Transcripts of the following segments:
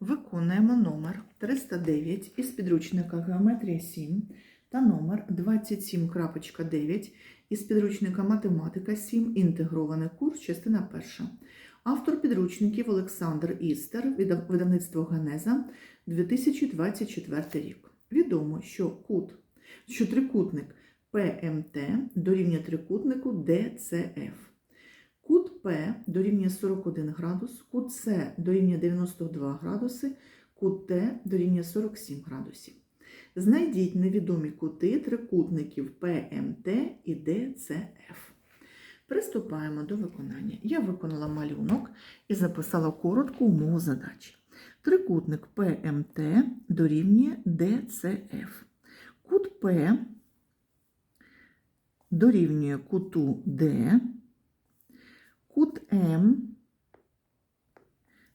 Виконуємо номер 309 із підручника Геометрія 7 та номер 27.9 із підручника Математика 7. Інтегрований курс, частина 1. Автор підручників Олександр Істер, видав- видавництво Генеза, 2024 рік. Відомо, що кут, що трикутник ПМТ дорівнює трикутнику ДЦФ. Кут П дорівнює 41 градус, кут С дорівнює 92 градуси, кут Т дорівнює 47 градусів. Знайдіть невідомі кути трикутників ПМТ і ДЦФ. Приступаємо до виконання. Я виконала малюнок і записала коротку умову задачі. Трикутник ПМТ дорівнює ДЦФ. Кут П дорівнює куту Д. Кут М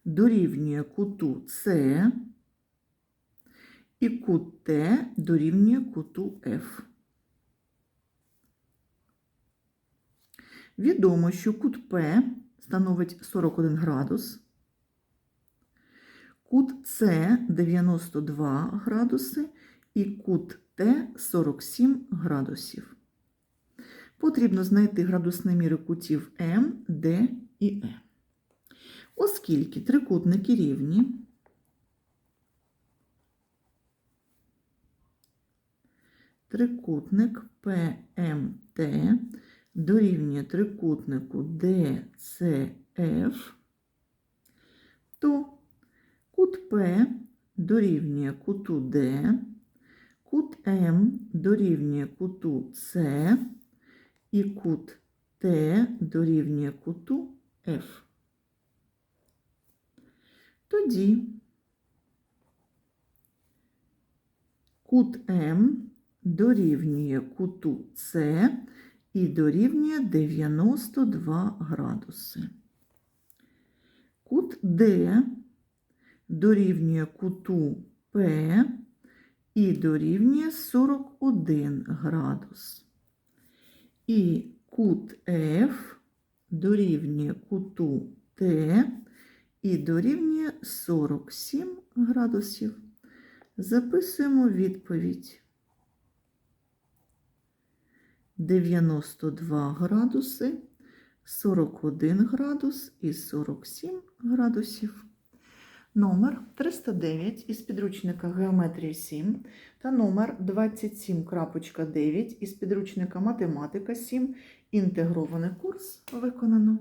дорівнює куту С і кут Т дорівнює куту Ф. Відомо, що кут П становить 41 градус, кут С 92 градуси і кут Т 47 градусів. Потрібно знайти градусні міри кутів М, Д і Е. Оскільки трикутники рівні, трикутник ПМТ дорівнює трикутнику ДЦФ, то кут П дорівнює куту Д, кут М дорівнює куту С, і кут Т дорівнює куту F. Тоді кут М дорівнює куту С і дорівнює 92 градуси. Кут Д дорівнює куту П і дорівнює 41 градус. І кут F дорівнює куту Т і дорівнює 47 градусів. Записуємо відповідь. 92 градуси, 41 градус і 47 градусів. Номер 309 із підручника Геометрія 7 та номер 27.9 із підручника Математика 7. Інтегрований курс виконано.